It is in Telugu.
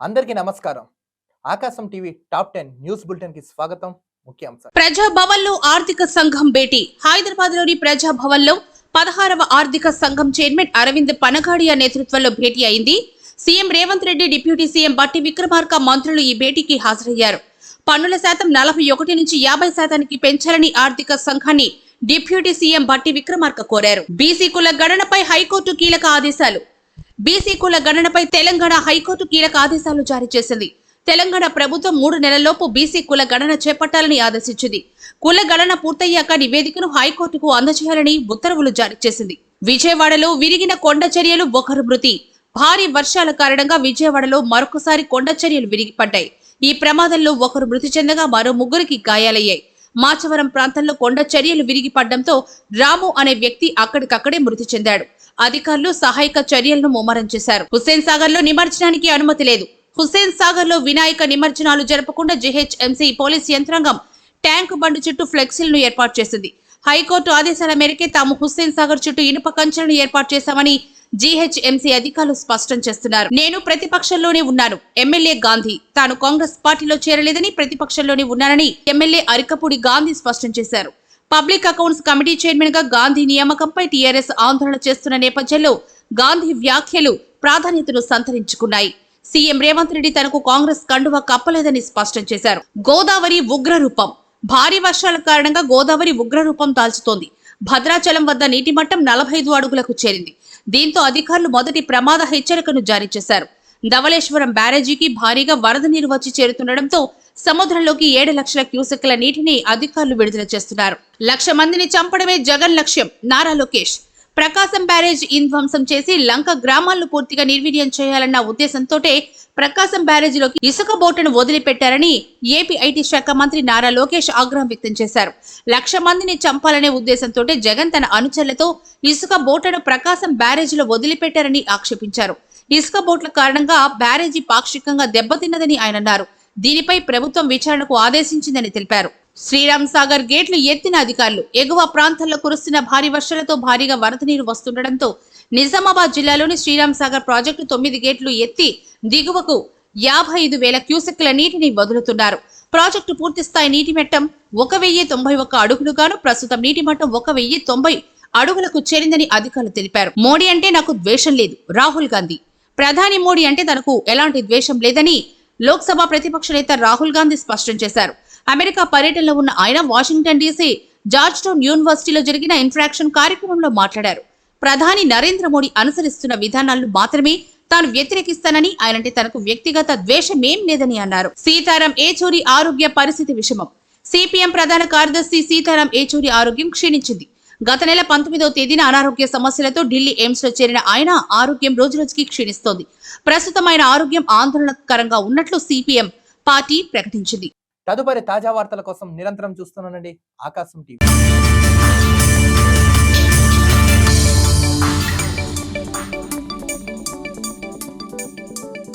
అందరికీ నమస్కారం. Aakasam TV top ten news బులెటిన్కి స్వాగతం. ముఖ్యాంశాలు ప్రజాభవన్లో ఆర్థిక సంఘం భేటీ. హైదరాబాద్లోని ప్రజాభవన్లో పదహారవ ఆర్థిక సంఘం చైర్మన్ అరవింద్ పనగాడియా నేతృత్వంలో భేటీ అయింది. CM Revanth Reddy deputy CM Bhatti Vikramarka మంత్రులు ఈ భేటీకి హాజరయ్యారు. పన్నుల శాతం నలభై ఒకటి నుంచి యాభై శాతానికి పెంచాలని ఆర్థిక సంఘాన్ని డిప్యూటీ సీఎం బట్టి విక్రమార్క కోరారు. బీసీ కుల గణనపై హైకోర్టు కీలక ఆదేశాలు. బీసీ కుల గణనపై తెలంగాణ హైకోర్టు కీలక ఆదేశాలు జారీ చేసింది. తెలంగాణ ప్రభుత్వం మూడు నెలల్లోపు బీసీ కుల గణన చేపట్టాలని ఆదేశించింది. కుల గణన పూర్తయ్యాక నివేదికను హైకోర్టుకు అందజేయాలని ఉత్తర్వులు జారీ చేసింది. విజయవాడలో విరిగిన కొండ చర్యలు ఒకరు మృతి. భారీ వర్షాల కారణంగా విజయవాడలో మరొకసారి కొండ చర్యలు విరిగిపడ్డాయి. ఈ ప్రమాదంలో ఒకరు మృతి చెందగా మరో ముగ్గురికి గాయాలయ్యాయి. మాచవరం ప్రాంతంలో కొండ చర్యలు విరిగిపడడంతో రాము అనే వ్యక్తి అక్కడికక్కడే మృతి చెందాడు. అధికారులు సహాయక చర్యలను ముమ్మరం చేశారు. హుస్సేన్ సాగర్లో నిమజ్జనానికి అనుమతి లేదు. హుస్సేన్ సాగర్లో వినాయక నిమజ్జనాలు జరపకుండా జీహెచ్ఎంసీ పోలీస్ యంత్రాంగం ట్యాంక్ బండు చుట్టూ ఫ్లెక్సీలను ఏర్పాటు చేసింది. హైకోర్టు ఆదేశాల మేరకే తాము హుస్సేన్ సాగర్ చుట్టూ ఇనుప కంచెలను ఏర్పాటు చేశామని జీహెచ్ఎంసీ అధికారులు స్పష్టం చేస్తున్నారు. నేను ప్రతిపక్షంలోనే ఉన్నాను. ఎమ్మెల్యే గాంధీ. తాను కాంగ్రెస్ పార్టీలో చేరలేదని ప్రతిపక్షంలోనే ఉన్నానని ఎమ్మెల్యే అరికపూడి గాంధీ స్పష్టం చేశారు. పబ్లిక్ అకౌంట్స్ కమిటీ చైర్మన్గా గాంధీ నియామకంపై టీఆర్ఎస్ ఆందోళన చేస్తున్న నేపథ్యంలో గాంధీ వ్యాఖ్యలు ప్రాధాన్యతను సంతరించుకున్నాయి. సీఎం రేవంత్ రెడ్డి తనకు కాంగ్రెస్ కండువ కప్పలేదని స్పష్టం చేశారు. గోదావరి ఉగ్రరూపం. భారీ వర్షాల కారణంగా గోదావరి ఉగ్రరూపం దాల్చుతోంది. భద్రాచలం వద్ద నీటి మట్టం నలభై ఐదు అడుగులకు చేరింది. దీంతో అధికారులు మొదటి ప్రమాద హెచ్చరికను జారీ చేశారు. ధవళేశ్వరం బ్యారేజీకి భారీగా వరద నీరు వచ్చి చేరుతుండటంతో సముద్రంలోకి ఏడు లక్షల క్యూసెక్ల నీటిని అధికారులు విడుదల చేస్తున్నారు. లక్ష మందిని చంపడమే జగన్ లక్ష్యం నారా లోకేష్. ప్రకాశం బ్యారేజ్ ధ్వంసం చేసి లంక గ్రామాలను పూర్తిగా నిర్వీర్యం చేయాలన్న ఉద్దేశంతోటే ప్రకాశం బ్యారేజీలోకి ఇసుక బోటును వదిలిపెట్టారని ఏపీ ఐటీ శాఖ మంత్రి నారా లోకేష్ ఆగ్రహం వ్యక్తం చేశారు. లక్ష మందిని చంపాలనే ఉద్దేశంతో జగన్ తన అనుచరులతో ఇసుక బోటును ప్రకాశం బ్యారేజీలో వదిలిపెట్టారని ఆక్షేపించారు. ఇసుక బోట్ల కారణంగా బ్యారేజీ పాక్షికంగా దెబ్బతిన్నదని ఆయన అన్నారు. దీనిపై ప్రభుత్వం విచారణకు ఆదేశించిందని తెలిపారు. శ్రీరామ్ సాగర్ గేట్లు ఎత్తిన అధికారులు ఎగువ ప్రాంతాల్లో కురుస్తున్న భారీ వర్షాలతో భారీగా వరద నీరు వస్తుండటంతో నిజామాబాద్ జిల్లాలోని శ్రీరామ్ సాగర్ ప్రాజెక్టు తొమ్మిది గేట్లు ఎత్తి దిగువకు యాభై ఐదు వేల క్యూసెక్ల నీటిని వదులుతున్నారు. ప్రాజెక్టు పూర్తి స్థాయి నీటి మట్టం ఒక వెయ్యి తొంభై ఒక్క అడుగులుగాను ప్రస్తుతం నీటి మట్టం ఒక వెయ్యి తొంభై అడుగులకు చేరిందని అధికారులు తెలిపారు. మోడీ అంటే నాకు ద్వేషం లేదు. రాహుల్ గాంధీ. ప్రధాని మోడీ అంటే తనకు ఎలాంటి ద్వేషం లేదని లోక్సభ ప్రతిపక్ష నేత రాహుల్ గాంధీ స్పష్టం చేశారు. అమెరికా పర్యటనలో ఉన్న ఆయన వాషింగ్టన్ డీసీ జార్జ్ టౌన్ యూనివర్సిటీలో జరిగిన ఇంట్రాక్షన్ కార్యక్రమంలో మాట్లాడారు. ప్రధాని నరేంద్ర మోడీ అనుసరిస్తున్న విధానాలను మాత్రమే తాను వ్యతిరేకిస్తానని ఆయనంటే తనకు వ్యక్తిగత ద్వేషమేం లేదని అన్నారు. సీతారాం ఏచూరి ఆరోగ్య పరిస్థితి విషమం. సిపిఎం ప్రధాన కార్యదర్శి సీతారాం ఏచూరి ఆరోగ్యం క్షీణించింది. గత నెల పంతొమ్మిదవ తేదీన అనారోగ్య సమస్యలతో ఢిల్లీ ఎయిమ్స్లో చేరిన ఆయన ఆరోగ్యం రోజురోజుకి క్షీణిస్తోంది. ప్రస్తుతం ఆయన ఆరోగ్యం ఆందోళనకరంగా ఉన్నట్లు సిపిఎం పార్టీ ప్రకటించింది. తదుపరి తాజా వార్తల కోసం నిరంతరం చూస్తున్నానండి ఆకాశం టీవీ.